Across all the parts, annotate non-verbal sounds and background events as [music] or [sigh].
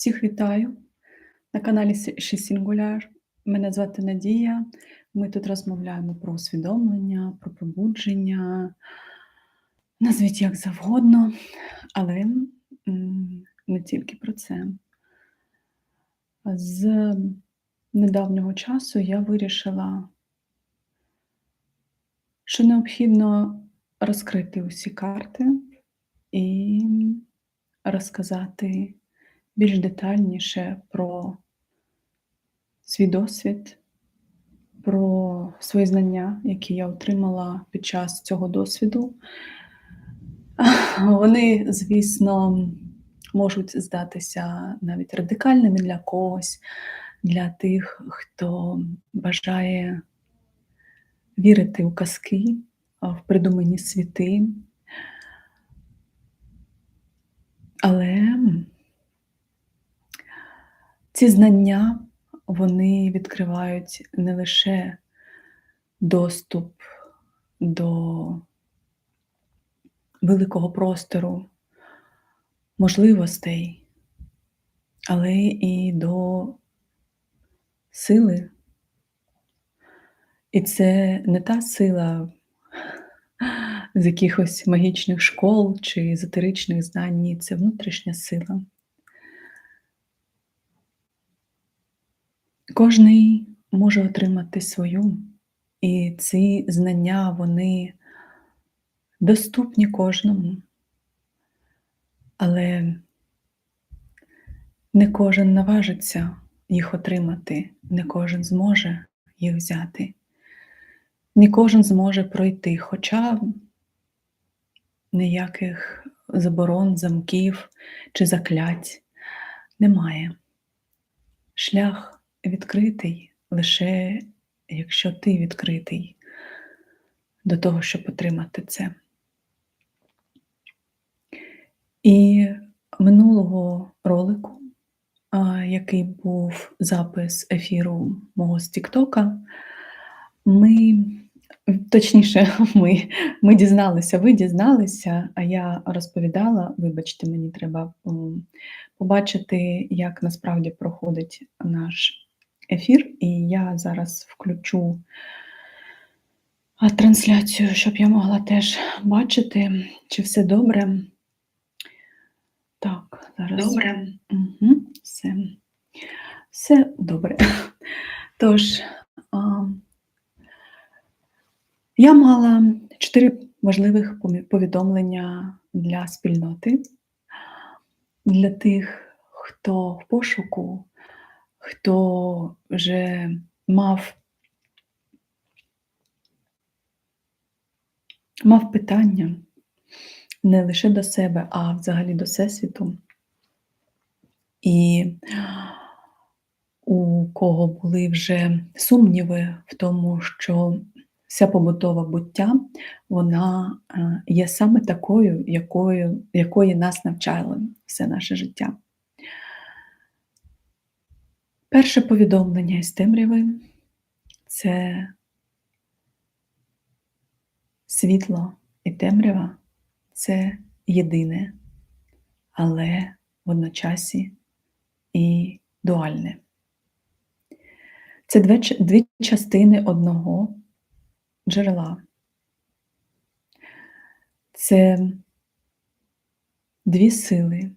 Всіх вітаю на каналі Singular. Мене звати Надія. Ми тут розмовляємо про усвідомлення, про пробудження, назвіть як завгодно, але не тільки про це. З недавнього часу я вирішила, що необхідно розкрити усі карти і розказати більш детальніше про свій досвід, про свої знання, які я отримала під час цього досвіду. [laughs] Вони, звісно, можуть здатися навіть радикальними для когось, для тих, хто бажає вірити у казки, в придумані світи. Але ці знання вони відкривають не лише доступ до великого простору можливостей, але і до сили. І це не та сила з якихось магічних школ чи езотеричних знань, ні, це внутрішня сила. Кожний може отримати свою, і ці знання, вони доступні кожному, але не кожен наважиться їх отримати, не кожен зможе їх взяти, не кожен зможе пройти, хоча ніяких заборон, замків чи заклять немає. Шлях відкритий лише якщо ти відкритий до того, щоб отримати це. І минулого ролику, який був запис ефіру мого з Тіктока, ми, точніше, [laughs] ми ми дізналися, ви дізналися, а я розповідала, вибачте, мені треба побачити, як насправді проходить наш ефір, і я зараз включу трансляцію, щоб я могла теж бачити, чи все добре. Так, зараз. Добре. Угу, Все все добре. Тож, а, я мала чотири важливих повідомлення для спільноти, для тих, хто в пошуку хто вже мав мав питання не лише до себе, а взагалі до Всесвіту. І у кого були вже сумніви в тому, що вся побутова буття, вона е, є саме такою, якою, якої нас навчали все наше життя. Перше повідомлення із темряви це світло і темрява це єдине, але водночасі і дуальне. Це дві частини одного джерела. Це дві сили,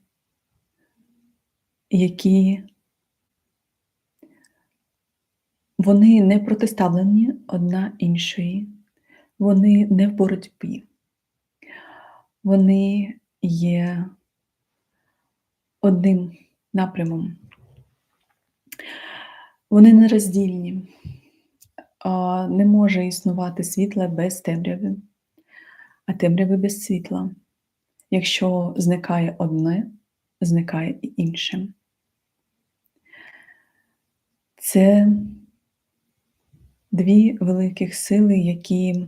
які Вони не протиставлені одна іншої, вони не в боротьбі, вони є одним напрямом. Вони нероздільні, не може існувати світло без темряви, а темряви без світла. Якщо зникає одне, зникає і інше. Це дві великих сили, які,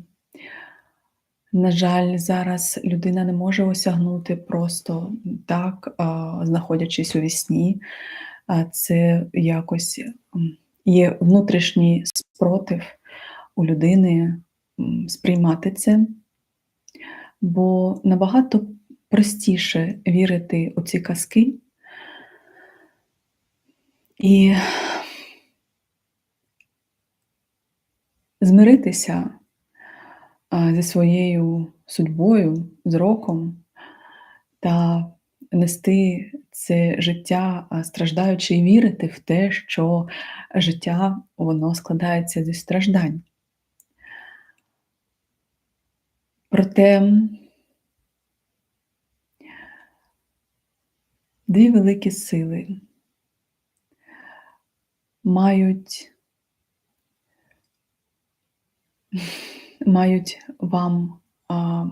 на жаль, зараз людина не може осягнути просто так, знаходячись у вісні. Це якось є внутрішній спротив у людини сприймати це, бо набагато простіше вірити у ці казки, І змиритися, зі своєю судьбою, з роком та нести це життя, страждаючи, і вірити в те, що життя, воно складається зі страждань. Проте 2 великі сили мають мають вам, а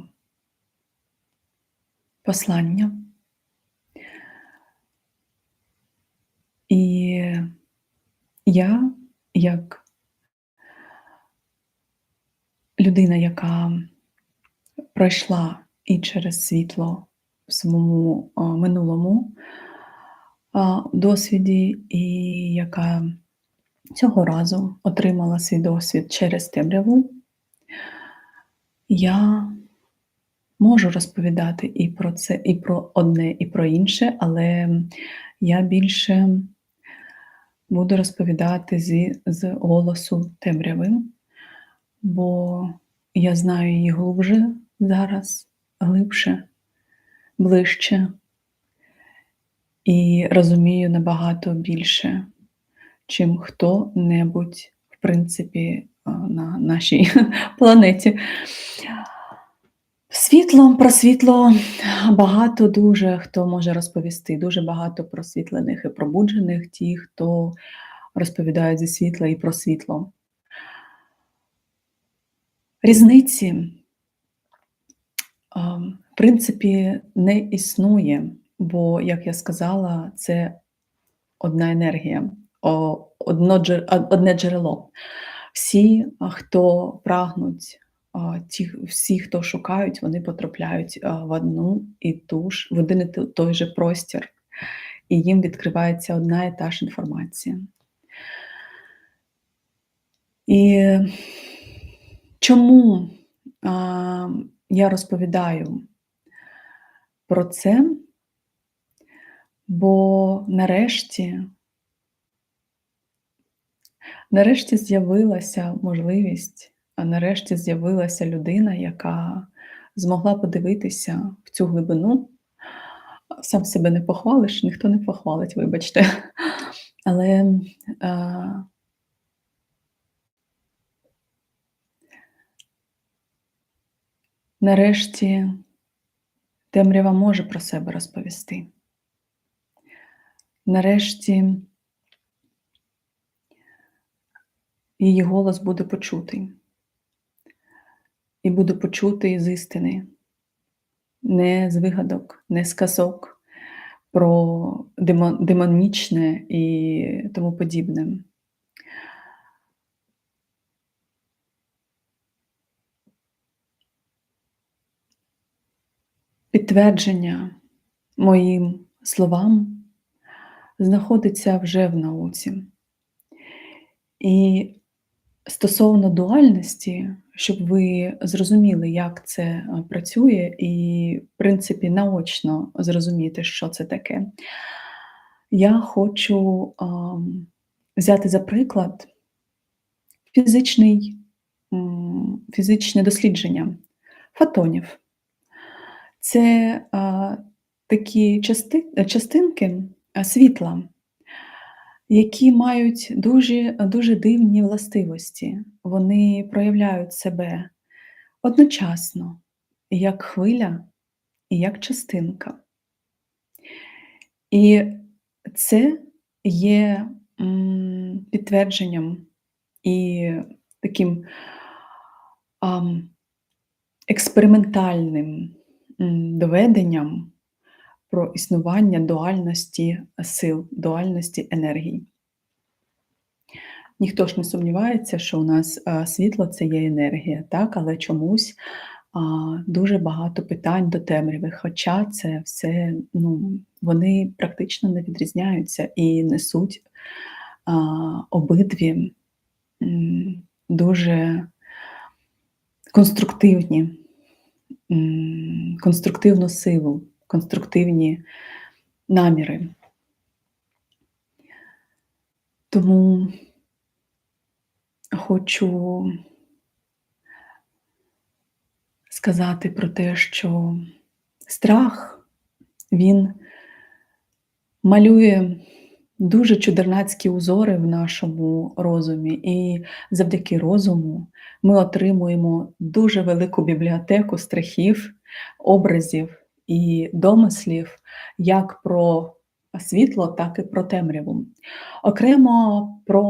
послання. І я, як людина, яка пройшла і через світло в своєму, минулому, досвіді, і яка цього разу отримала свій досвід через темряву я можу розповідати і про це, і про одне, і про інше, але я більше буду розповідати зі з голосу темряви, бо я знаю її глубже зараз, глибше, ближче і розумію набагато більше, чим хто-небудь, в принципі, на нашій [laughs] планеті. Світло, про світло багато дуже хто може розповісти. Дуже багато просвітлених і пробуджених, ті, хто розповідають зі світла і про світло. Різниці, в принципі, не існує, бо, як я сказала, це одна енергія, одне джерело. Всі, хто прагнуть, ті всі, хто шукають, вони потрапляють, в одну і ту ж в один і той же простір, і їм відкривається одна і та ж інформація. І чому, а, я розповідаю про це? Бо нарешті нарешті з'явилася можливість, а нарешті з'явилася людина, яка змогла подивитися в цю глибину. Сам себе не похвалиш, ніхто не похвалить, вибачте. Але, а нарешті темрява може про себе розповісти. Нарешті її голос буде почутий. І буде почутий з істини, не з вигадок, не з казок про демонічне і тому подібне. Підтвердження моїм словам знаходиться вже в науці. І стосовно дуальності, щоб ви зрозуміли, як це, працює, і, в принципі, наочно зрозуміти, що це таке, я хочу, ам, взяти за приклад фізичний фізичне дослідження фотонів. Це, а, такі части частинки, світла, які мають дуже дуже дивні властивості. Вони проявляють себе одночасно, як хвиля і як частинка. І це є, підтвердженням і таким, експериментальним, доведенням про існування дуальності сил, дуальності енергій. Ніхто ж не сумнівається, що у нас, світло це є енергія, так, але чомусь, дуже багато питань до темряви, хоча це все, ну, вони практично не відрізняються і несуть, обидві, дуже конструктивні, конструктивну силу, конструктивні наміри. Тому хочу сказати про те, що страх, він малює дуже чудернацькі узори в нашому розумі, і завдяки розуму ми отримуємо дуже велику бібліотеку страхів, образів і домислів як про світло, так і про темряву. Окремо про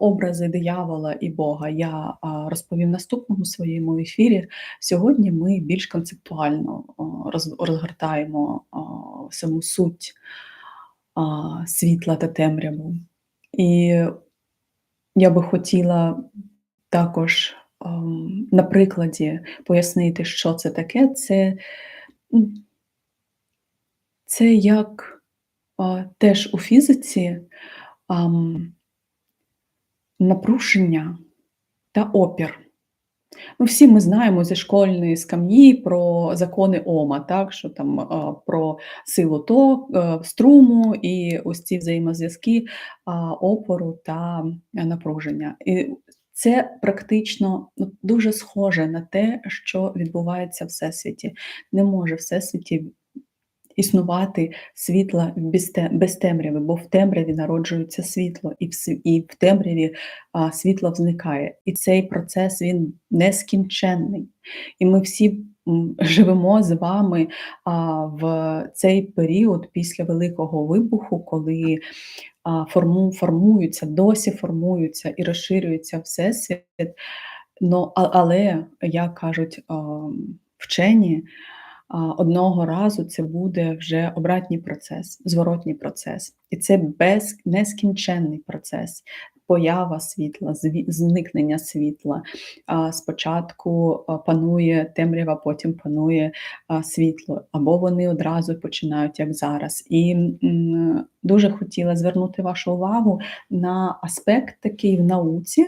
образи диявола і Бога я розповім в наступному своєму ефірі. Сьогодні ми більш концептуально розгортаємо саму суть світла та темряву. І я би хотіла також на прикладі пояснити, що це таке. Це, це як а, теж у фізиці ам, напруження та опір. Ну, всі ми знаємо зі школьної скам'ї про закони Ома, так, що там а, про силу ток, е, струму і ось ці взаємозв'язки а, опору та напруження. І це практично ну, дуже схоже на те, що відбувається в Всесвіті. Не може Всесвіті існувати світла без, темряви, бо в темряві народжується світло, і в, темряві світло зникає. І цей процес він нескінченний. І ми всі живемо з вами в цей період після Великого вибуху, коли форму, формуються, досі формуються і розширюється Всесвіт. А- але, як кажуть вчені, одного разу це буде вже обратній процес, зворотній процес. І це без, нескінченний процес. Поява світла, зникнення світла. Спочатку панує темрява, потім панує світло, або вони одразу починають, як зараз. І дуже хотіла звернути вашу увагу на аспект такий в науці.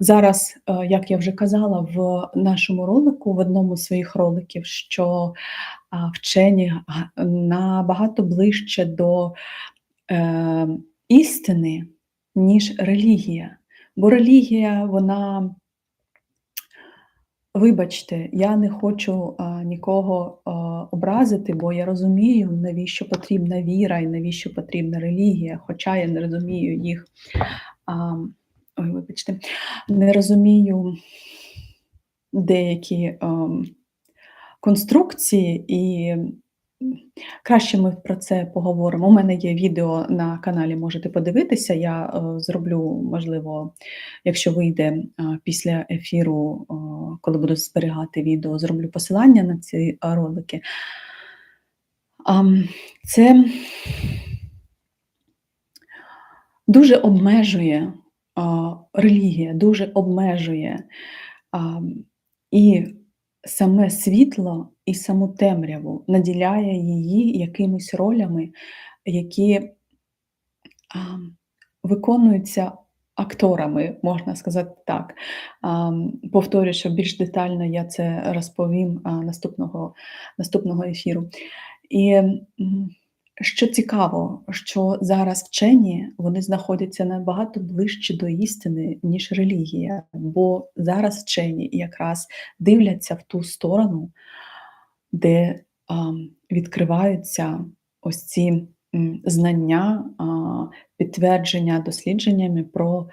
Зараз, е, як я вже казала в нашому ролику, в одному з своїх роликів, що вчені набагато ближче до е, істини, ніж релігія. Бо релігія, вона, вибачте, я не хочу нікого образити, бо я розумію, навіщо потрібна віра і навіщо потрібна релігія, хоча я не розумію їх. Ой, вибачте, не розумію деякі ем, конструкції, і краще ми про це поговоримо. У мене є відео на каналі, можете подивитися. Я е, зроблю, можливо, якщо вийде е, після ефіру, е, коли буду зберігати відео, зроблю посилання на ці ролики. Ам, Це дуже обмежує релігія, дуже обмежує і саме світло, і саму темряву, наділяє її якимись ролями, які виконуються акторами, можна сказати так. Повторюю, що більш детально я це розповім наступного, наступного ефіру. І що цікаво, що зараз вчені вони знаходяться набагато ближче до істини, ніж релігія, бо зараз вчені якраз дивляться в ту сторону, де а, відкриваються ось ці знання, а, підтвердження дослідженнями про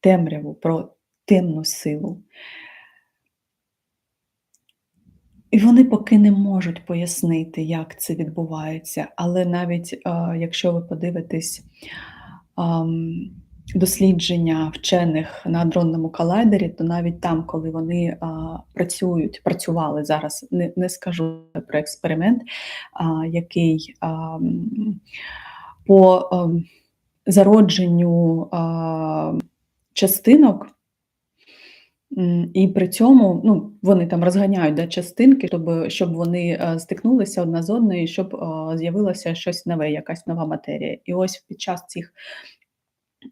темряву, про темну силу. І вони поки не можуть пояснити, як це відбувається. Але навіть якщо ви подивитесь дослідження вчених на адронному колайдері, то навіть там, коли вони працюють, працювали зараз, не, не скажу про експеримент, який по зародженню частинок. І при цьому ну, вони там розганяють да, частинки, щоб, щоб вони е, стикнулися одна з одною, щоб е, з'явилося щось нове, якась нова матерія. І ось під час цих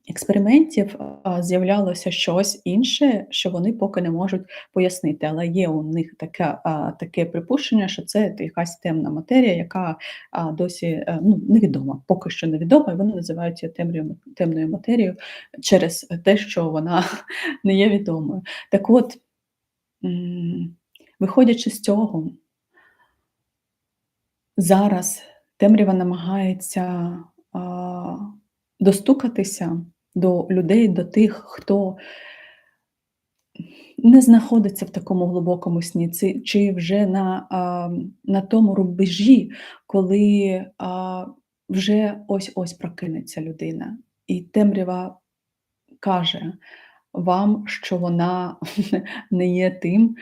експериментів, з'являлося щось інше, що вони поки не можуть пояснити. Але є у них таке таке припущення, що це якась темна матерія, яка, досі, е, ну, невідома, поки що невідома, і вони називають її темрою темною матерією через те, що вона [laughs] не є відомою. Так от, виходячи з цього зараз темрява намагається, достукатися до людей, до тих, хто не знаходиться в такому глибокому сні, чи вже на, на тому рубежі, коли, вже ось-ось прокинеться людина. І темрява каже вам, що вона [laughs] не є тим,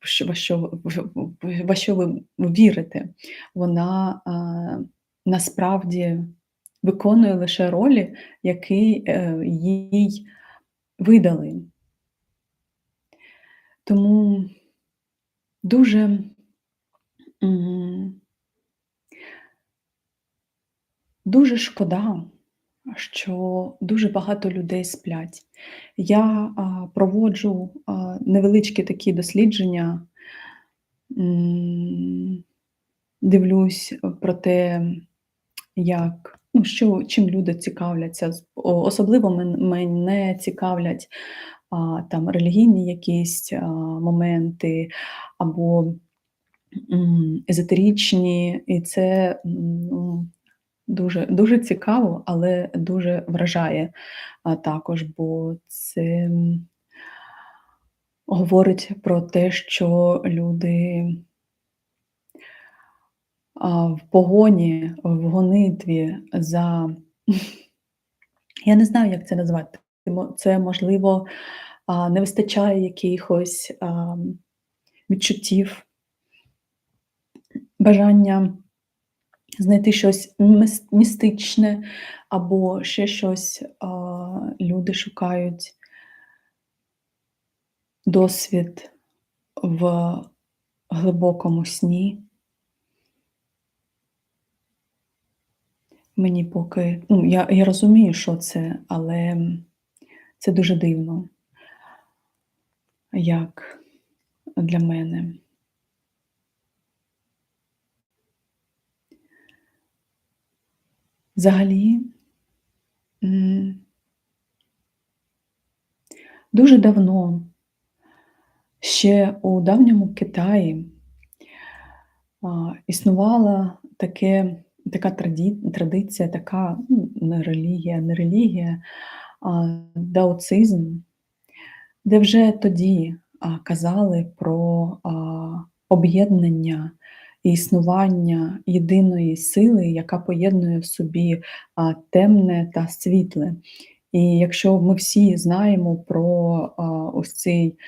що що во що ви вірите. Вона, насправді виконує лише ролі, які, е, їй видали. Тому дуже, дуже шкода, що дуже багато людей сплять. Я, проводжу, невеличкі такі дослідження, дивлюсь про те, як, що чим люди цікавляться. Особливо мене цікавлять, а, там релігійні якісь, а, моменти або, м, езотеричні, і це, ну, дуже дуже цікаво, але дуже вражає, а, також, бо це, говорить про те, що люди в погоні, в гонитві за я не знаю, як це назвати. Це, можливо, не вистачає якихось, відчуттів бажання знайти щось містичне або ще щось, люди шукають досвід в глибокому сні. Мені поки ну, я я розумію, що це, але це дуже дивно як для мене. Взагалі, дуже давно, ще у давньому Китаї, а, існувала таке така традиція, така, ну, не релігія не релігія, а даоцизм, де вже тоді, а, казали про, об'єднання і існування єдиної сили, яка поєднує в собі, а, темне та світле. І якщо ми всі знаємо про, а, ось цей,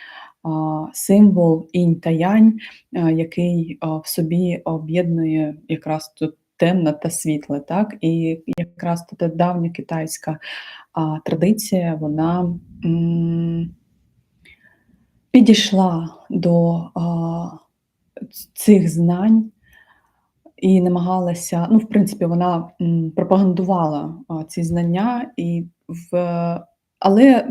а, символ інь та янь, а, який, а, в собі об'єднує якраз тут темне та світле, так. І якраз та давня китайська, а, традиція, вона, м підійшла до, а, цих знань і намагалася ну, в принципі, вона, пропагандувала, ці знання і в але,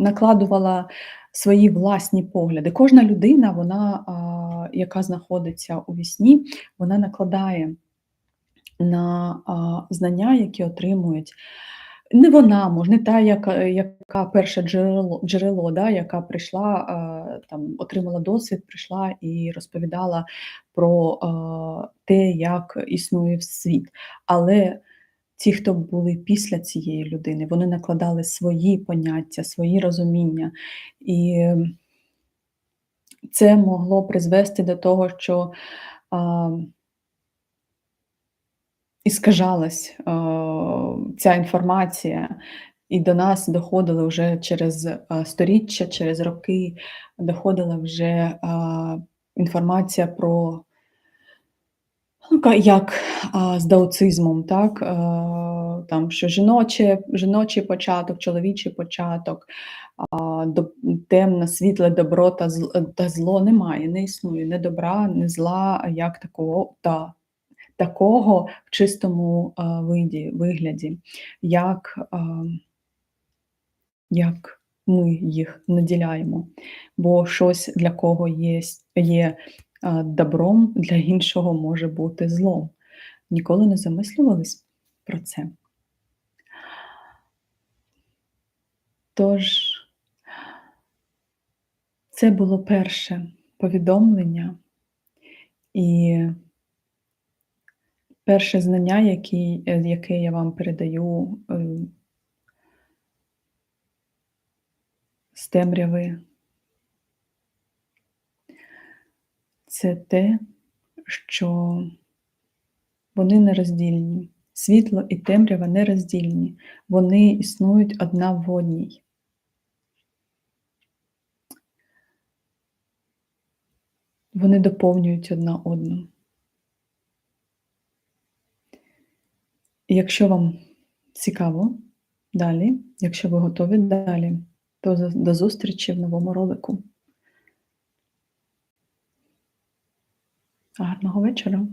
накладувала свої власні погляди. Кожна людина, вона, яка знаходиться у вісні, вона накладає на, знання, які отримують. Не вона, може, не та, яка яка перше джерело джерело, да, яка прийшла, там, отримала досвід, прийшла і розповідала про, те, як існує світ. Але ті, хто були після цієї людини, вони накладали свої поняття, свої розуміння. І це могло призвести до того, що, іскажалась, а, ця інформація, і до нас доходили вже через, сторіччя, через роки, доходила вже, а, інформація про ну, як, з даоцизмом, так, там, що жіноче жіночий початок, чоловічий початок, а, темне, світле, добро та зл та зло немає, не існує ні добра, ні зла як такого. Та такого в чистому, виді вигляді, як, як ми їх наділяємо. Бо щось для кого єсть є, добром, для іншого може бути злом. Ніколи не замислювались про це? Тож це було перше повідомлення і перше знання, які е, яке я вам передаю, е з темряви. Це те, що вони нероздільні. Світло і темрява нероздільні, вони існують одна в одній. Вони доповнюють одна одну. Якщо вам цікаво далі, якщо ви готові далі, то до зустрічі в новому ролику. Гарного вечора!